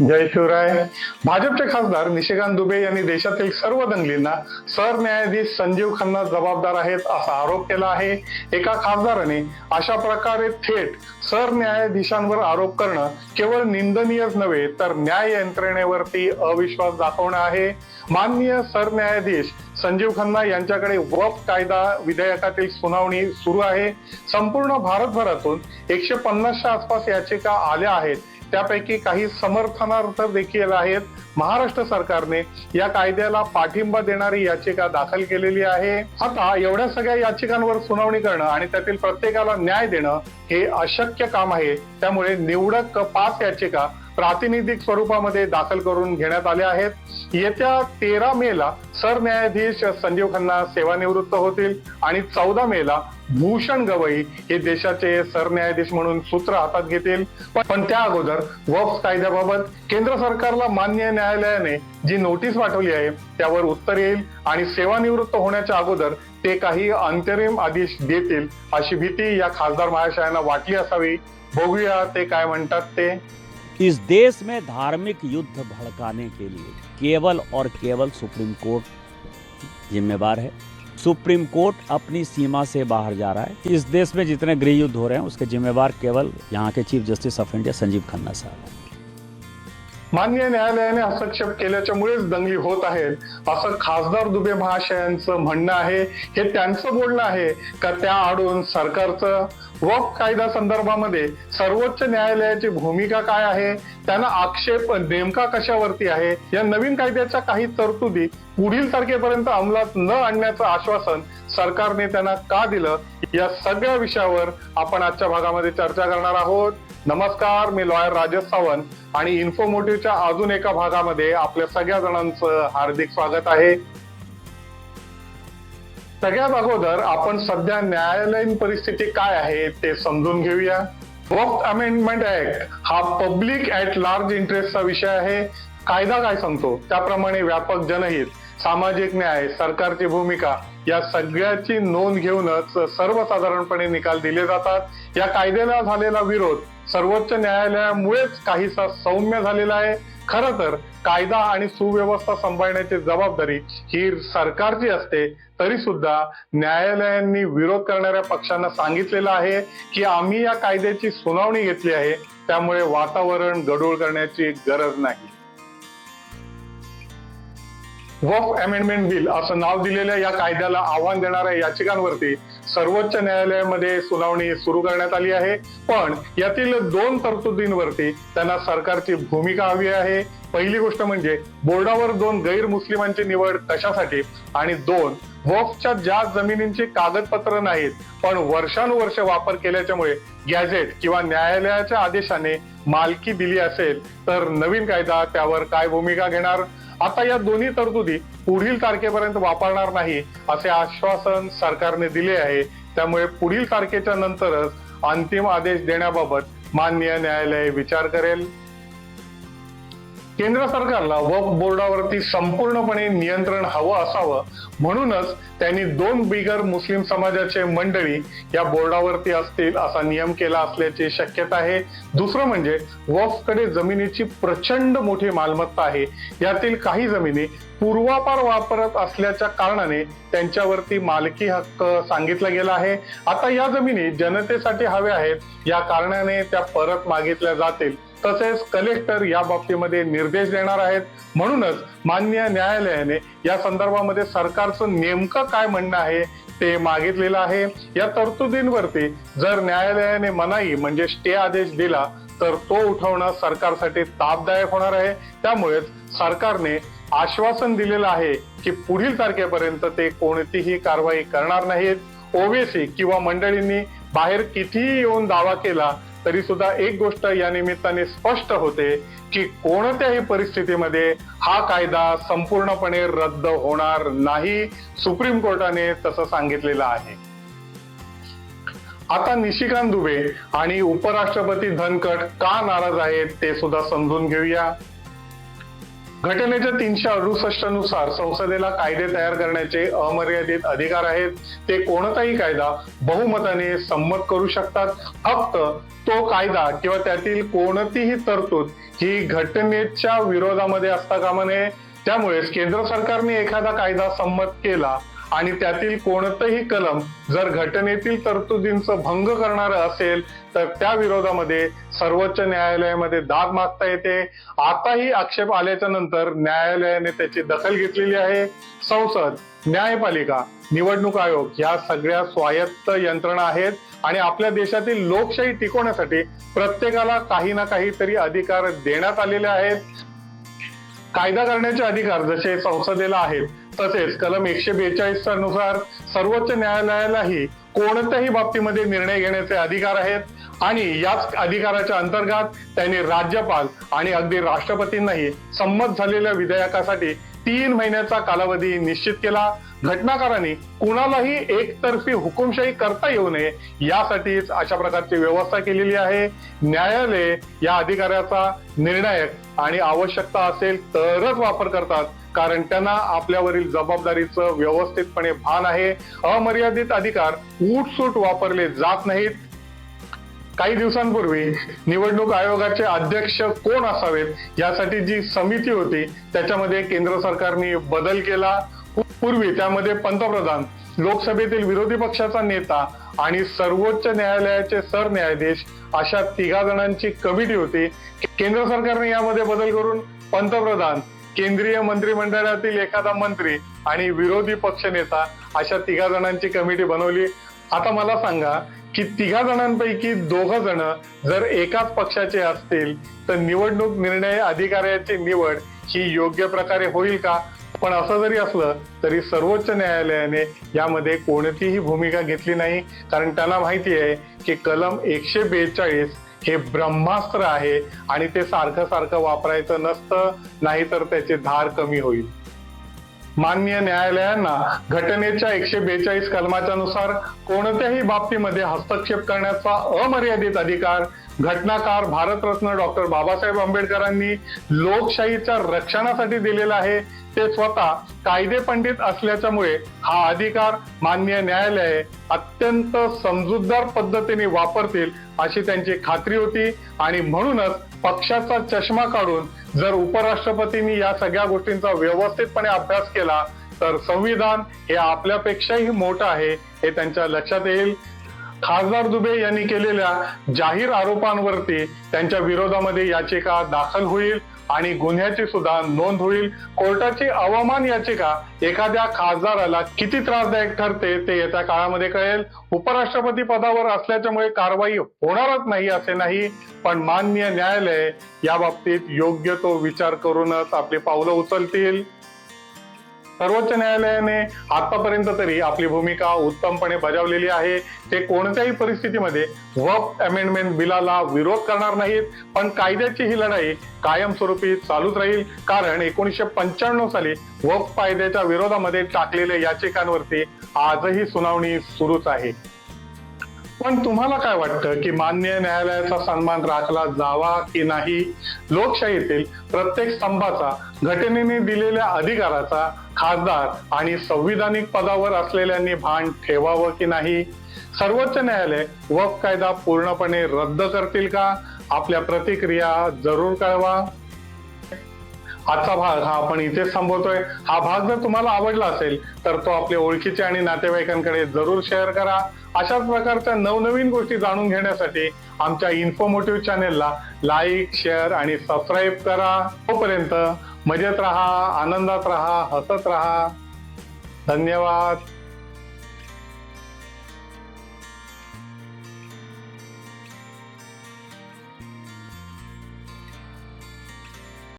जय शिवराय. भाजपचे खासदार निशिकांत दुबे यांनी देशातील सर्व दंगलींना सरन्यायाधीश संजीव खन्ना जबाबदार आहेत असा आरोप केला आहे. एका खासदाराने अशा प्रकारे थेट सरन्यायाधीशांवर आरोप करणं केवळ निंदनीयच नव्हे तर न्याय यंत्रणेवरती अविश्वास दाखवणं आहे. माननीय सरन्यायाधीश संजीव खन्ना यांच्याकडे वफ कायदा विधेयकातील सुनावणी सुरू आहे. संपूर्ण भारतभरातून एकशे पन्नासच्या आसपास याचिका आल्या आहेत. त्यापैकी काही समर्थनार्थ देखील आहेत. महाराष्ट्र सरकारने या कायद्याला पाठिंबा देणारी याचिका दाखल केलेली आहे. आता एवढ्या सगळ्या याचिकांवर सुनावणी करणं आणि त्यातील प्रत्येकाला न्याय देणं हे अशक्य काम आहे. त्यामुळे निवडक पाच याचिका प्रातिनिधिक स्वरूपामध्ये दाखल करून घेण्यात आले आहेत. येत्या तेरा मेला सरन्यायाधीश संजीव खन्ना सेवानिवृत्त होतील आणि चौदा मेला भूषण गवई हे देशाचे सरन्यायाधीश म्हणून सूत्र हातात घेतील. पण- पण त्या अगोदर वक्फ कायद्याबाबत केंद्र सरकारला मान्य न्यायालयाने जी नोटीस पाठवली आहे त्यावर उत्तर येईल आणि सेवानिवृत्त होण्याच्या अगोदर ते काही अंतरिम आदेश देतील अशी भीती या खासदार महाशयांना वाटली असावी. बघूया ते काय म्हणतात ते. इस देश में धार्मिक युद्ध भड़काने के लिए केवल और केवल सुप्रीम कोर्ट जिम्मेवार है। सुप्रीम कोर्ट अपनी सीमा से बाहर जा रहा है। इस देश में जितने गृह युद्ध हो रहे हैं, उसके जिम्मेवार केवल यहाँ के chief justice of India Sanjiv Khanna साहब। हैं मान्य न्यायालयाने हस्तक्षेप केल्याच्यामुळेच दंगली होत आहेत असं खासदार दुबे महाशयांचं म्हणणं आहे. हे त्यांचं बोलणं आहे का त्या आडून सरकारचं? वक्फ कायदा संदर्भामध्ये सर्वोच्च न्यायालयाची भूमिका काय आहे? त्यांना आक्षेप नेमका कशावरती आहे? या नवीन कायद्याच्या काही तरतुदी पुढील तारखेपर्यंत अंमलात न आणण्याचं आश्वासन सरकारने त्यांना का दिलं? या सगळ्या विषयावर आपण आजच्या भागामध्ये चर्चा करणार आहोत. नमस्कार मी लॉयर राजेश सावंत आणि इन्फोमोटिव्हच्या अजून एका भागामध्ये आपल्या सगळ्या जणांचं हार्दिक स्वागत आहे. सगळ्यात अगोदर आपण सध्या न्यायालयीन परिस्थिती काय आहे ते समजून घेऊया. वक्त अमेंडमेंट ऍक्ट हा पब्लिक ऍट लार्ज इंटरेस्टचा विषय आहे. कायदा काय सांगतो? त्याप्रमाणे व्यापक जनहित. सामाजिक न्याय सरकारची भूमिका या सगळ्याची नोंद घेऊनच सर्वसाधारणपणे निकाल दिले जातात. या कायद्याला झालेला विरोध सर्वोच्च न्यायालयामुळेच काहीसा सौम्य झालेला आहे. खर तर कायदा आणि सुव्यवस्था सांभाळण्याची जबाबदारी ही सरकारची असते तरी सुद्धा न्यायालयांनी विरोध करणाऱ्या पक्षांना सांगितलेलं आहे की आम्ही या कायद्याची सुनावणी घेतली आहे. त्यामुळे वातावरण गडूळ करण्याची गरज नाही. वफ अमेंडमेंट बिल असं नाव दिलेल्या या कायद्याला आव्हान देणाऱ्या याचिकांवरती सर्वोच्च न्यायालयामध्ये सुनावणी सुरू करण्यात आली आहे. पण यातील दोन तरतुदींवरती त्यांना सरकारची भूमिका हवी आहे. पहिली गोष्ट म्हणजे बोर्डावर दोन गैर मुस्लिमांची निवड कशासाठी आणि दोन वफच्या ज्या जमिनींची कागदपत्र नाहीत पण वर्षानुवर्ष वापर केल्याच्यामुळे गॅझेट किंवा न्यायालयाच्या आदेशाने मालकी दिली असेल तर नवीन कायदा त्यावर काय भूमिका घेणार? आता या दोन्ही तरतुदी पुढील तारखेपर्यंत वापरणार नाही असे आश्वासन सरकारने दिले आहे. त्यामुळे पुढील तारखेच्या नंतरच अंतिम आदेश देण्याबाबत मान्य न्यायालय विचार करेल. केंद्र सरकारला वक्फ बोर्डावरती संपूर्णपणे नियंत्रण हवं असावं म्हणूनच त्यांनी दोन बिगर मुस्लिम समाजाचे मंडळी या बोर्डावरती असतील असा नियम केला असल्याची शक्यता आहे. दुसरं म्हणजे वक्फकडे जमिनीची प्रचंड मोठी मालमत्ता आहे. यातील काही जमिनी पूर्वापार वापरत असल्याच्या कारणाने त्यांच्यावरती मालकी हक्क सांगितला गेला आहे. आता या जमिनी जनतेसाठी हव्या आहेत. या कारणाने त्या परत मागितल्या जातील. तसेच कलेक्टर या बाबतीमध्ये निर्देश देणार आहेत. म्हणूनच मान्य न्यायालयाने या संदर्भामध्ये सरकारचं नेमकं काय म्हणणं आहे ते मागितलेलं आहे. या तरतुदींवरती जर न्यायालयाने मनाई म्हणजे स्टे आदेश दिला तर तो उठवणं सरकारसाठी तापदायक होणार आहे. त्यामुळेच सरकारने आश्वासन दिलेलं आहे की पुढील तारखेपर्यंत ते कोणतीही कारवाई करणार नाहीत. ओवेसी किंवा मंडळींनी बाहेर कितीही येऊन दावा केला तरी सुद्धा एक गोष्ट या निमित्ताने स्पष्ट होते की कोणत्याही परिस्थितीमध्ये हा कायदा संपूर्णपणे रद्द होणार नाही सुप्रीम कोर्टाने तसं सांगितलेलं आहे. आता निशिकांत दुबे आणि उपराष्ट्रपती धनकट का नाराज आहेत ते सुद्धा समजून घेऊया. घटनेच्या तीनशे अडुसष्टनुसार संसदेला कायदे तयार करण्याचे अमर्यादित अधिकार आहेत. ते कोणताही कायदा बहुमताने संमत करू शकतात. फक्त तो कायदा किंवा त्यातील कोणतीही तरतूद ही घटनेच्या विरोधामध्ये असता कामा नये. त्यामुळेच केंद्र सरकारने एखादा कायदा संमत केला आणि त्यातील कोणतंही कलम जर घटनेतील तरतुदींचा भंग करणार असेल तर त्या विरोधामध्ये सर्वोच्च न्यायालयामध्ये दाद मागता येते. आताही आक्षेप आल्याच्यानंतर न्यायालयाने त्याची दखल घेतलेली आहे. संसद न्यायपालिका निवडणूक आयोग या सगळ्या स्वायत्त यंत्रणा आहेत आणि आपल्या देशातील लोकशाही टिकवण्यासाठी प्रत्येकाला काही ना काहीतरी अधिकार देण्यात आलेले आहेत. कायदा करण्याचे अधिकार जसे संसदेला आहेत तसेच कलम एकशे बेचाळीसनुसार सर्वोच्च न्यायालयालाही कोणत्याही बाबतीमध्ये निर्णय घेण्याचे अधिकार आहेत आणि याच अधिकाराच्या अंतर्गत त्यांनी राज्यपाल आणि अगदी राष्ट्रपतींनाही संमत झालेल्या विधेयकासाठी तीन महिन्याचा कालावधी निश्चित केला. घटनाकारांनी कुणालाही एकतर्फी हुकुमशाही करता येऊ नये यासाठीच अशा प्रकारची व्यवस्था केलेली आहे. न्यायालय या अधिकाराचा निर्णायक आणि आवश्यकता असेल तरच वापर करतात कारण त्यांना आपल्यावरील जबाबदारीचं व्यवस्थितपणे भान आहे. अमर्यादित अधिकार उठसूट वापरले जात नाहीत. काही दिवसांपूर्वी निवडणूक आयोगाचे अध्यक्ष कोण असावेत यासाठी जी समिती होती त्याच्यामध्ये केंद्र सरकारने बदल केला. पूर्वी त्यामध्ये पंतप्रधान लोकसभेतील विरोधी पक्षाचा नेता आणि सर्वोच्च न्यायालयाचे सरन्यायाधीश अशा तिघा जणांची कमिटी होती. केंद्र सरकारने यामध्ये बदल करून पंतप्रधान केंद्रीय मंत्रिमंडळातील एखादा मंत्री आणि विरोधी पक्षनेता अशा तिघा जणांची कमिटी बनवली. आता मला सांगा की तिघा जणांपैकी दोघ जण जर एकाच पक्षाचे असतील तर निवडणूक निर्णय अधिकाऱ्याची निवड ही योग्य प्रकारे होईल का? पण असं जरी असलं तरी सर्वोच्च न्यायालयाने यामध्ये कोणतीही भूमिका घेतली नाही. कारण त्यांना माहिती आहे की कलम एकशे बेचाळीस हे ब्रह्मास्त्र आहे आणि ते सारखं सारखं वापरायचं नसतं नाहीतर त्याची धार कमी होईल. मान्य न्यायालयांना घटनेच्या एकशे बेचाळीस कलमाच्या नुसार कोणत्याही बाबतीमध्ये हस्तक्षेप करण्याचा अमर्यादित अधिकार घटनाकार भारतरत्न डॉक्टर बाबासाहेब आंबेडकरांनी लोकशाहीच्या रक्षणासाठी दिलेला आहे. ते स्वतः कायदे पंडित असल्याच्यामुळे हा अधिकार मान्य न्यायालय अत्यंत समजूतदार पद्धतीने वापरतील अशी त्यांची खात्री होती. आणि म्हणूनच पक्षाचा चष्मा काढून जर उपराष्ट्रपतींनी या सगळ्या गोष्टींचा व्यवस्थितपणे अभ्यास केला तर संविधान हे आपल्यापेक्षाही मोठं आहे हे त्यांच्या लक्षात येईल. खासदार दुबे यांनी केलेल्या जाहीर आरोपांवरती त्यांच्या विरोधामध्ये याचिका दाखल होईल आणि गुन्ह्याची सुद्धा नोंद होईल. कोर्टाची अवमान याचिका एखाद्या खासदाराला किती त्रासदायक ठरते ते येत्या काळामध्ये कळेल. उपराष्ट्रपती पदावर असल्याच्यामुळे कारवाई होणारच नाही असे नाही पण मान्य न्यायालय या बाबतीत योग्य तो विचार करूनच आपली पावलं उचलतील. सर्वोच्च न्यायालयाने आतापर्यंत तरी आपली भूमिका उत्तमपणे बजावलेली आहे. ते कोणत्याही परिस्थितीमध्ये वफ अमेंडमेंट बिलाला विरोध करणार नाहीत. पण कायद्याची ही लढाई कायमस्वरूपी चालूच राहील. कारण एकोणीसशे पंच्याण्णव साली वफ कायद्याच्या विरोधामध्ये टाकलेल्या याचिकांवरती आजही सुनावणी सुरूच आहे. पण तुम्हाला काय वाटतं की मान्य न्यायालयाचा सन्मान राखला जावा की नाही? लोकशाहीतील प्रत्येक स्तंभाचा घटनेने दिलेल्या अधिकाराचा खासदार आणि संविधानिक पदावर असलेल्यांनी भान ठेवावं की नाही? सर्वोच्च न्यायालय वक्फ कायदा पूर्णपणे रद्द करतील का? आपल्या प्रतिक्रिया जरूर कळवा. आजचा भाग हा आपण इथेच थांबवतोय. हा भाग जर तुम्हाला आवडला असेल तर तो आपल्या ओळखीचे आणि नातेवाईकांकडे जरूर शेअर करा. अशाच प्रकारच्या नवनवीन गोष्टी जाणून घेण्यासाठी आमच्या इन्फॉर्मेटिव्ह चॅनेलला लाईक शेअर आणि सबस्क्राईब करा. तोपर्यंत मजेत राहा आनंदात राहा हसत राहा. धन्यवाद.